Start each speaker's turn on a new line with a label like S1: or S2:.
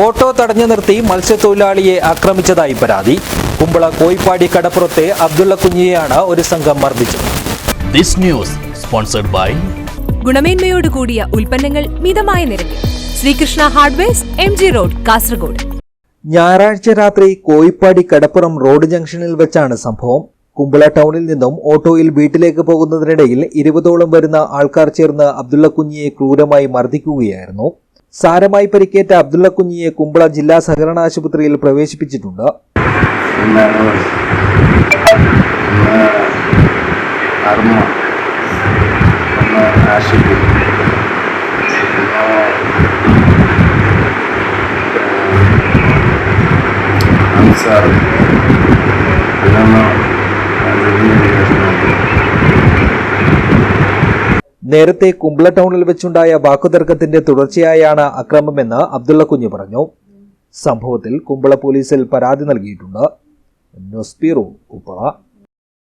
S1: Auto തടഞ്ഞു നിർത്തി മത്സ്യത്തൊഴിലാളിയെ ആക്രമിച്ചതായി പരാതി. കുമ്പള കോയിപ്പാടി കടപ്പുറത്തെ അബ്ദുള്ള കുഞ്ഞിയെയാണ് ഒരു സംഘം മർദ്ദിച്ചത്.
S2: This news sponsored by
S3: ഗുണമേന്മയോട് കൂടിയ ഉൽപ്പന്നങ്ങൾ മിതമായ നിരക്കിൽ. Srikrishna hardware M G road Kasaragod.
S1: ഞായറാഴ്ച രാത്രി കോയിപ്പാടി കടപ്പുറം റോഡ് ജംഗ്ഷനിൽ വെച്ചാണ് സംഭവം. കുമ്പള ടൗണിൽ നിന്നും ഓട്ടോയിൽ വീട്ടിലേക്ക് പോകുന്നതിനിടയിൽ ഇരുപതോളം വരുന്ന ആൾക്കാർ ചേർന്ന് അബ്ദുള്ള കുഞ്ഞിയെ ക്രൂരമായി മർദ്ദിക്കുകയായിരുന്നു. സാരമായി പരിക്കേറ്റ അബ്ദുള്ള കുഞ്ഞിയെ കുമ്പള ജില്ലാ സഹകരണ ആശുപത്രിയിൽ പ്രവേശിപ്പിച്ചിട്ടുണ്ട് നേരത്തെ കുംബ്ല ടൗണിൽ വെച്ചുണ്ടായ വാക്കുതർക്കത്തിന്റെ തുടർച്ചയായാണ് അക്രമമെന്ന് അബ്ദുള്ള കുഞ്ഞ് പറഞ്ഞു. സംഭവത്തിൽ കുമ്പള പോലീസിൽ പരാതി നൽകിയിട്ടുണ്ട്. News bureau Kumbla